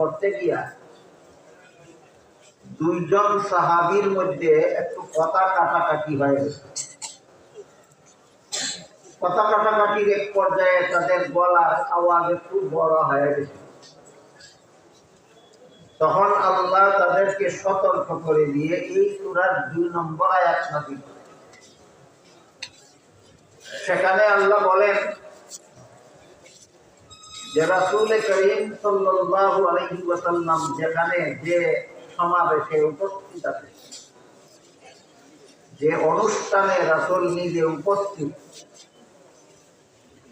করতে গিয়া দুইজন সাহাবীর মধ্যে একটু কথা কাটাকাটি হয়ে। গেছে কথা কাটাকাটির এক পর্যায়ে তাদের গলার আওয়াজ একটু বড় হয়ে গেছে। তখন আল্লাহ তাদেরকে সতর্ক করে দিয়ে এই সুরার দুই নম্বর আয়াত নাজিল সেখানে আল্লাহ বলেন যে রাসূল করিম ওয়াসাল্লাম যেখানে যে সমাবেশে উপস্থিত আছে, যে অনুষ্ঠানে রাসূল নিজে উপস্থিত,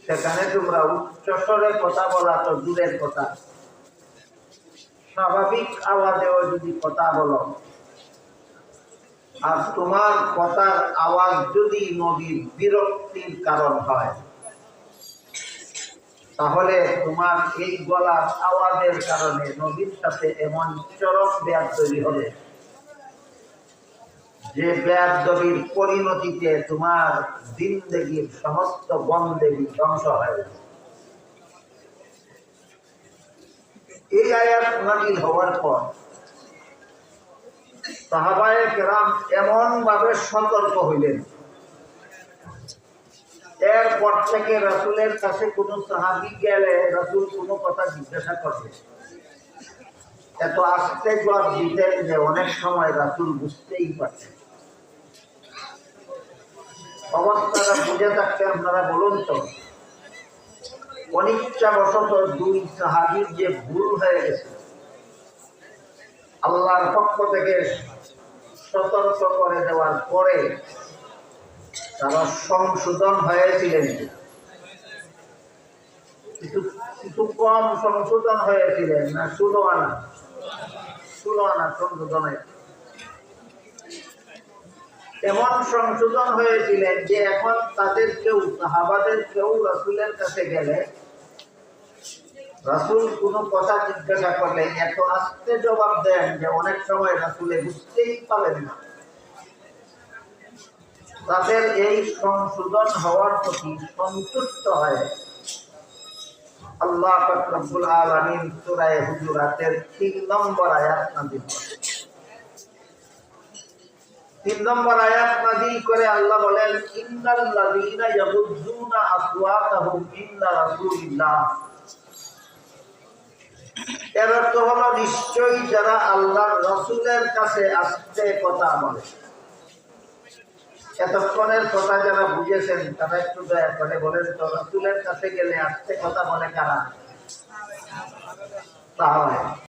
সেখানে তোমরা উচ্চস্বরে কথা বলা তো দূরের কথা। স্বাভাবিক আওয়াজেও যদি কথা বলো, আর তোমার কথার আওয়াজ যদি নদীর বিরক্তির কারণ হয় তাহলে তোমার এই গলার আওয়াজের কারণে নদীর সাথে এমন চরম ব্যাগ তৈরি হবে। যে ব্যাগ দবির পরিণতিতে তোমার জিন্দগির সমস্ত বন্দেগি ধ্বংস হয়ে এই আয়াত নাজিল হওয়ার পর সাহাবায়ে কেরাম এমন ভাবে সতর্ক হইলেন। এরপর থেকে কাছে কোনো সাহাবি গেলে কোনো কথা জিজ্ঞাসা করবে। এত আস্তে জবাব দিতেন যে অনেক সময় রাসুল বুঝতেই পারছেন অবস্থাটা বুঝে থাকতে আপনারা বলুন তো, অনিচ্ছাবশত দুই সাহাবির যে ভুল হয়ে গেছে, আল্লাহর পক্ষ থেকে সতর্ক করে দেওয়ার পরে তারা সংশোধন হয়েছিলেন। কিছু কম সংশোধন হয়েছিলেন, না ষোলো আনা ষোলো আনা সংশোধন এমন সংশোধন হয়েছিলেন যে এখন তাদের কেউ, সাহাবাদের কেউ রাসুলের কাছে গেলে, রাসুল কোনো কথা জিজ্ঞাসা করলে এত আস্তে জবাব দেন যে অনেক সময় রাসুলে বুঝতেই পারেন না। তাদের এই সংশোধন হওয়ার প্রতি সন্তুষ্ট হয়। আল্লাহ রব্বুল হুজুরাতের 3 নম্বর আয়াত নম্বর আয়াত করে আল্লাহ বলেন আসওয়াতাহুম ইন্না রাসূলিল্লাহ। এর অর্থ হলো নিশ্চয়ই যারা আল্লাহর রসুলের কাছে আসতে কথা বলে। এতক্ষণের কথা যারা বুঝেছেন, তারা একটু দয়া করে বলেন তো, রসুলের কাছে গেলে আসতে কথা বলে কারা? তাহলে।